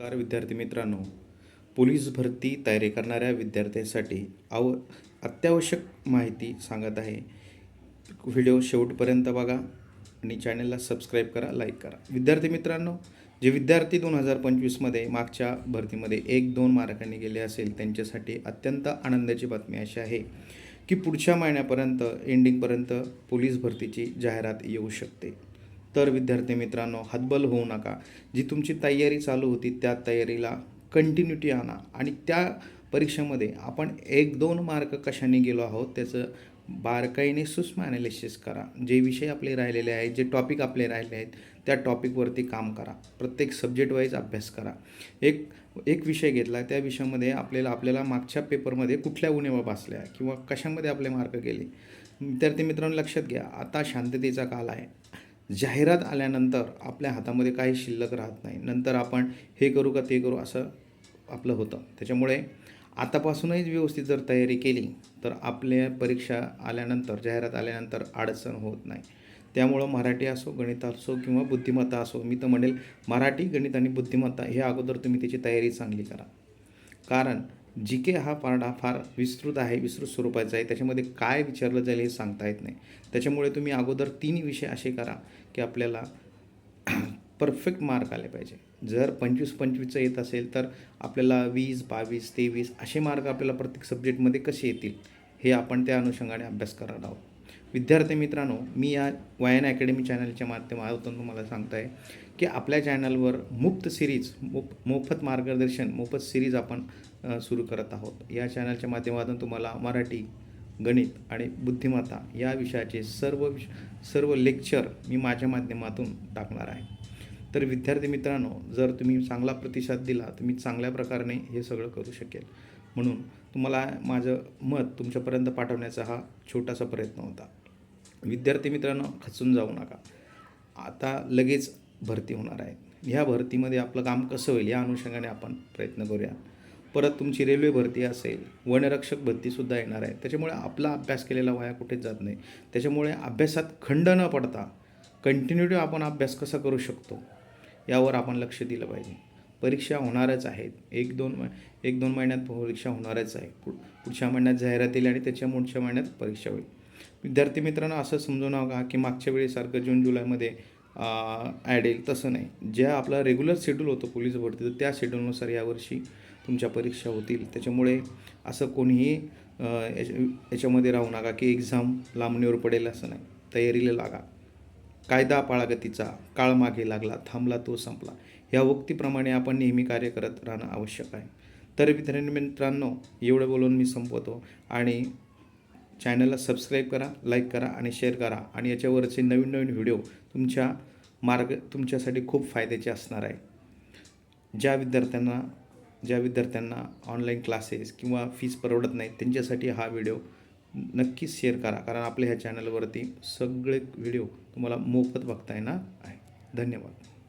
नमस्कार विद्यार्थी मित्रांनो. पोलीस भरती तयारी करणाऱ्या विद्यार्थ्यांसाठी आव अत्यावश्यक माहिती सांगत आहे. व्हिडिओ शेवटपर्यंत बघा आणि चॅनलला सबस्क्राईब करा लाईक करा. विद्यार्थी मित्रांनो जे विद्यार्थी दोन हजार पंचवीसमध्ये मागच्या भरतीमध्ये एक दोन मार्कांनी गेले असेल त्यांच्यासाठी अत्यंत आनंदाची बातमी अशी आहे की पुढच्या महिन्यापर्यंत एंडिंगपर्यंत पोलीस भरतीची जाहिरात येऊ शकते. तर विद्यार्थी मित्रांनो हतबल होऊ नका. जी तुमची तयारी चालू होती त्या तयारीला कंटिन्युटी आणा. आणि त्या परीक्षेमध्ये आपण एक दोन मार्क कशाने गेलो आहोत त्याचं बारकाईने सूक्ष्म ॲनालिसिस करा. जे विषय आपले राहिलेले आहेत जे टॉपिक आपले राहिले आहेत त्या टॉपिकवरती काम करा. प्रत्येक सब्जेक्ट वाईज अभ्यास करा. एक एक विषय घेतला त्या विषयामध्ये आपल्याला आपल्याला मागच्या पेपरमध्ये कुठल्या उणेवा बसल्या किंवा कशामध्ये आपले मार्क गेले? विद्यार्थी मित्रांनो लक्षात घ्या. आता शांततेचा काल आहे. जाहिरात आल्यानंतर आपल्या हातामध्ये काही शिल्लक राहत नाही. नंतर आपण हे करू का ते करू असं आपलं होतं. त्याच्यामुळे आतापासूनच व्यवस्थित जर तयारी केली तर आपल्या परीक्षा आल्यानंतर जाहिरात आल्यानंतर अडचण होत नाही. त्यामुळं मराठी असो गणित असो किंवा बुद्धिमत्ता असो मी तर म्हणेल मराठी गणित आणि बुद्धिमत्ता हे अगोदर तुम्ही त्याची तयारी चांगली करा. कारण जी के हा पारडा फार विस्तृत आहे विस्तृत स्वरूपाचा आहे. त्याच्यामध्ये काय विचारलं जाईल हे सांगता येत नाही. त्याच्यामुळे तुम्ही अगोदर तीन विषय असे करा की आपल्याला परफेक्ट मार्क आले पाहिजे. जर पंचवीस पंचवीसचं येत असेल तर आपल्याला वीस बावीस तेवीस असे मार्क आपल्याला प्रत्येक सब्जेक्टमध्ये कसे येतील हे आपण त्या अनुषंगाने अभ्यास करणार आहोत. विद्यार्थी मित्रांनो मी या वायन अकॅडमी चॅनलच्या माध्यमातून तुम्हाला सांगत आहे की आपल्या चॅनलवर मुफ्त सिरीज मोफ मोफत मार्गदर्शन मोफत सिरीज आपण सुरू करत आहोत. या चॅनलच्या माध्यमातून तुम्हाला मराठी गणित आणि बुद्धिमत्ता या विषयाचे सर्व विष सर्व लेक्चर मी माझ्या माध्यमातून टाकणार आहे. तर विद्यार्थी मित्रांनो जर तुम्ही चांगला प्रतिसाद दिला तर मी चांगल्या प्रकारे हे सगळं करू शकेल. म्हणून तुम्हाला माझं मत तुमच्यापर्यंत पाठवण्याचा हा छोटासा प्रयत्न होता. विद्यार्थी मित्रांनो खचून जाऊ नका. आता लगेच भरती होणार आहे. ह्या भरतीमध्ये आपलं काम कसं होईल या अनुषंगाने आपण प्रयत्न करूया. परत तुमची रेल्वे भरती असेल वनरक्षक भरतीसुद्धा येणार आहे. त्याच्यामुळे आपला अभ्यास केलेला वाया कुठेच जात नाही. त्याच्यामुळे अभ्यासात खंड न पडता कंटिन्युटी आपण अभ्यास कसा करू शकतो यावर आपण लक्ष दिलं पाहिजे. परीक्षा होणारच आहेत. एक दोन एक दोन महिन्यात परीक्षा होणारच आहे. पुढच्या महिन्यात जाहिरात येईल आणि त्याच्या पुढच्या महिन्यात परीक्षा होईल. विद्यार्थी मित्रांनो असं समजू नका की मागच्या वेळेसारखं जून जुलैमध्ये ॲड येईल तसं नाही. ज्या आपला रेग्युलर शेड्यूल होतं पोलीस भरतीचं त्या शेड्यूलनुसार यावर्षी तुमच्या परीक्षा होतील. त्याच्यामुळे असं कोणीही याच्या याच्यामध्ये राहू नका की एक्झाम लांबणीवर पडेल असं नाही. तयारीला लागा. कायदा पाळागतीचा काळ मागे लागला थांबला तो संपला. ह्या उक्तीप्रमाणे आपण नेहमी कार्य करत राहणं आवश्यक आहे. तर विद्यार्थी मित्रांनो एवढं बोलून मी संपवतो आणि चॅनलला सबस्क्राईब करा लाईक करा आणि शेअर करा. आणि याच्यावरचे नवीन नवीन व्हिडिओ तुमच्या मार्ग तुमच्यासाठी खूप फायद्याचे असणार आहे. ज्या विद्यार्थ्यांना ज्या विद्यार्थ्यांना ऑनलाईन क्लासेस किंवा फीज परवडत नाही त्यांच्यासाठी हा व्हिडिओ नक्कीच शेअर करा. कारण आपल्या ह्या चॅनलवरती सगळे व्हिडिओ तुम्हाला मोफत बघता येणार आहे. धन्यवाद.